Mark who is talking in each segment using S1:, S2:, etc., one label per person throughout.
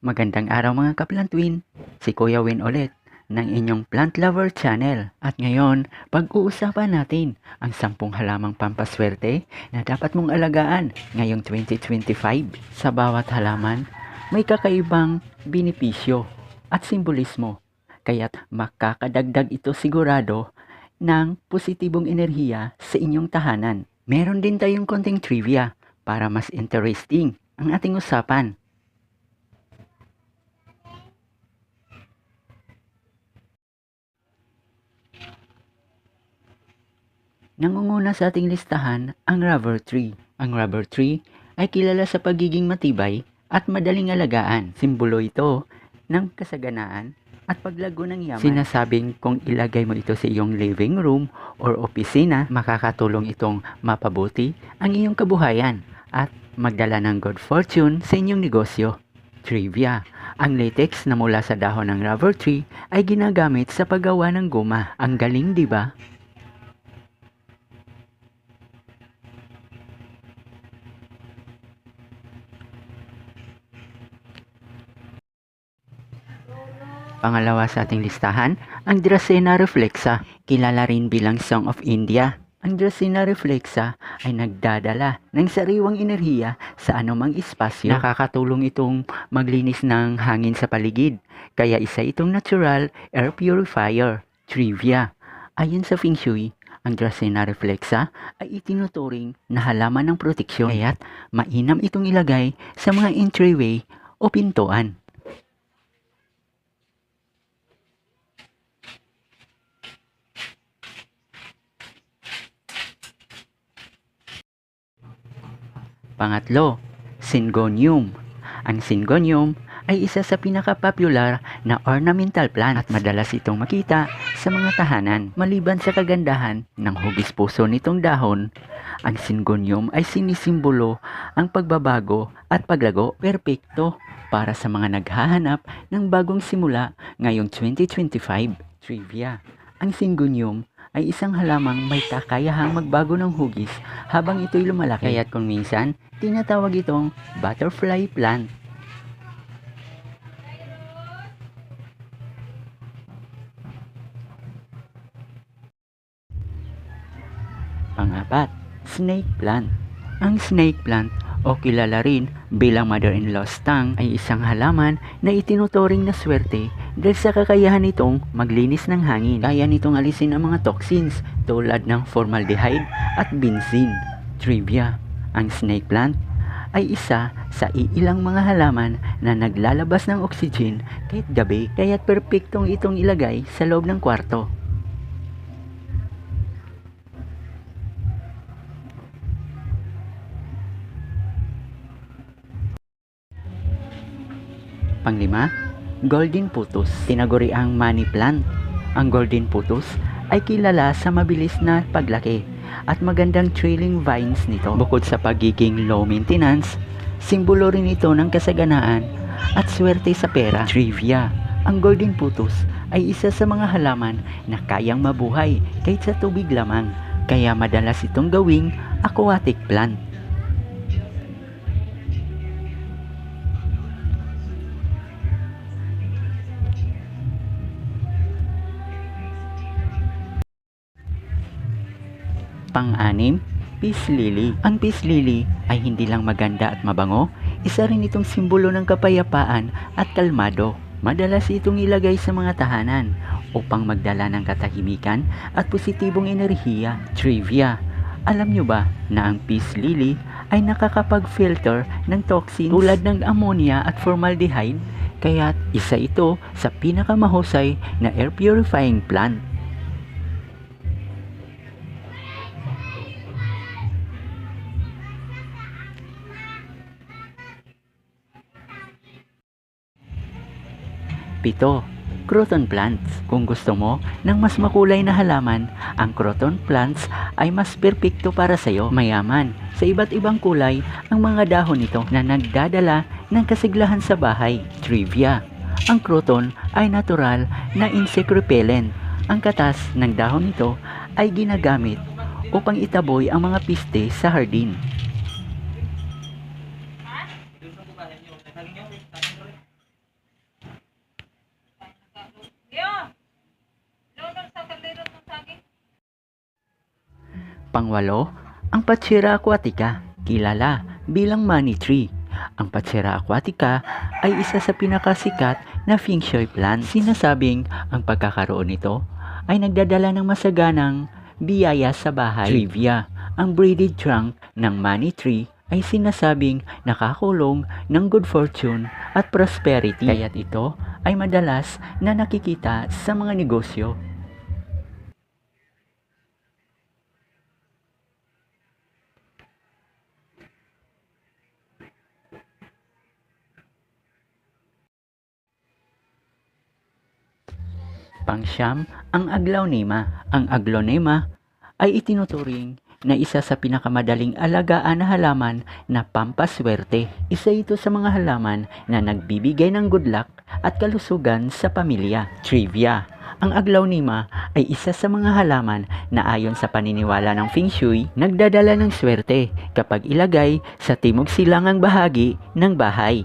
S1: Magandang araw mga kaplantwin, si Kuya Win ulit ng inyong Plant Lover Channel. At ngayon, pag-uusapan natin ang sampung halamang pampaswerte na dapat mong alagaan ngayong 2025. Sa bawat halaman, may kakaibang binipisyo at simbolismo. Kaya't makakadagdag ito sigurado ng positibong enerhiya sa inyong tahanan. Meron din tayong konting trivia para mas interesting ang ating usapan. Nangunguna sa ating listahan ang rubber tree. Ang rubber tree ay kilala sa pagiging matibay at madaling alagaan. Simbolo ito ng kasaganaan at paglago ng yaman. Sinasabing kung ilagay mo ito sa iyong living room or opisina, makakatulong itong mapabuti ang iyong kabuhayan at magdala ng good fortune sa inyong negosyo. Trivia. Ang latex na mula sa dahon ng rubber tree ay ginagamit sa paggawa ng guma. Ang galing, di ba? Pangalawa sa ating listahan, ang Dracena reflexa, kilala rin bilang Song of India. Ang Dracena reflexa ay nagdadala ng sariwang enerhiya sa anumang espasyo. Nakakatulong itong maglinis ng hangin sa paligid, kaya isa itong natural air purifier. Trivia. Ayon sa Feng Shui, ang Dracena reflexa ay itinuturing na halaman ng proteksyon, kaya't mainam itong ilagay sa mga entryway o pintuan. Pangatlo, Syngonium. Ang Syngonium ay isa sa pinaka-popular na ornamental plant at madalas itong makita sa mga tahanan. Maliban sa kagandahan ng hugis puso nitong dahon, ang Syngonium ay sinisimbolo ang pagbabago at paglago perpekto para sa mga naghahanap ng bagong simula ngayong 2025. Trivia. Ang Syngonium ay isang halamang may kakayahang magbago ng hugis habang ito'y lumalaki. Kaya't kung minsan, tinatawag itong butterfly plant. Pangapat, snake plant. Ang snake plant o kilala rin bilang mother-in-law's tongue ay isang halaman na itinuturing na swerte dahil sa kakayahan nitong maglinis ng hangin. Kaya nitong alisin ang mga toxins tulad ng formaldehyde at benzene. Trivia, ang snake plant ay isa sa iilang mga halaman na naglalabas ng oxygen kahit gabi kaya't perpektong itong ilagay sa loob ng kwarto. Panglima, Golden Putus. Tinaguri ang money plant. Ang Golden Putus ay kilala sa mabilis na paglaki at magandang trailing vines nito. Bukod sa pagiging low maintenance, simbolo rin ito ng kasaganaan at swerte sa pera. Trivia, ang Golden Putus ay isa sa mga halaman na kayang mabuhay kahit sa tubig lamang, kaya madalas itong gawing aquatic plant. Pang-anim, peace lily. Ang peace lily ay hindi lang maganda at mabango, isa rin itong simbolo ng kapayapaan at kalmado. Madalas itong ilagay sa mga tahanan upang magdala ng katahimikan at positibong enerhiya. Trivia. Alam nyo ba na ang peace lily ay nakakapag-filter ng toxins tulad ng ammonia at formaldehyde? Kaya isa ito sa pinakamahusay na air purifying plant. Pito, croton plants. Kung gusto mo ng mas makulay na halaman, ang croton plants ay mas perpekto para sa iyo. Mayaman sa iba't ibang kulay ang mga dahon nito na nagdadala ng kasiglahan sa bahay. Trivia. Ang croton ay natural na insect repellent. Ang katas ng dahon nito ay ginagamit upang itaboy ang mga piste sa hardin. Pangwalo, ang Patsira aquatica, kilala bilang money tree. Ang Patsira aquatica ay isa sa pinakasikat na feng shui plant. Sinasabing ang pagkakaroon nito ay nagdadala ng masaganang biyaya sa bahay. Trivia, ang braided trunk ng money tree ay sinasabing nakakulong ng good fortune at prosperity. Kaya't ito ay madalas na nakikita sa mga negosyo. Pangsyam, ang aglaonema. Ang aglonema ay itinuturing na isa sa pinakamadaling alagaan na halaman na pampaswerte. Isa ito sa mga halaman na nagbibigay ng good luck at kalusugan sa pamilya. Trivia ang aglaonema ay isa sa mga halaman na ayon sa paniniwala ng Feng Shui, nagdadala ng swerte kapag ilagay sa timog silangang bahagi ng bahay.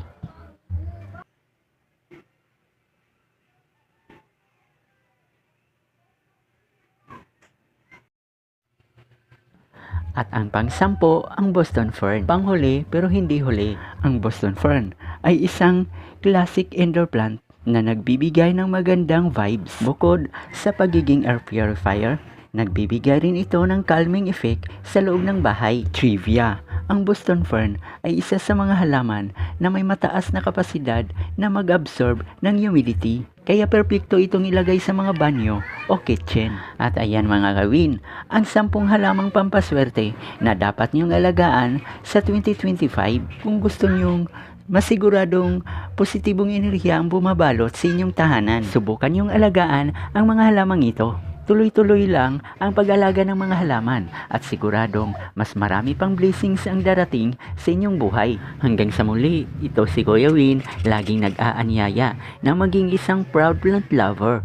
S1: At ang pangsampo, ang Boston Fern. Panghuli pero hindi huli. Ang Boston Fern ay isang classic indoor plant na nagbibigay ng magandang vibes. Bukod sa pagiging air purifier, nagbibigay rin ito ng calming effect sa loob ng bahay. Trivia ang Boston Fern ay isa sa mga halaman na may mataas na kapasidad na mag-absorb ng humidity. Kaya perpekto itong ilagay sa mga banyo o kitchen. At ayan mga gawin, ang sampung halamang pampaswerte na dapat niyong alagaan sa 2025 kung gusto niyong masiguradong positibong enerhiya ang bumabalot sa inyong tahanan. Subukan niyong alagaan ang mga halamang ito. Tuloy-tuloy lang ang pag-alaga ng mga halaman at siguradong mas marami pang blessings ang darating sa inyong buhay. Hanggang sa muli, ito si Kuya Win, laging nag-aanyaya na maging isang proud plant lover.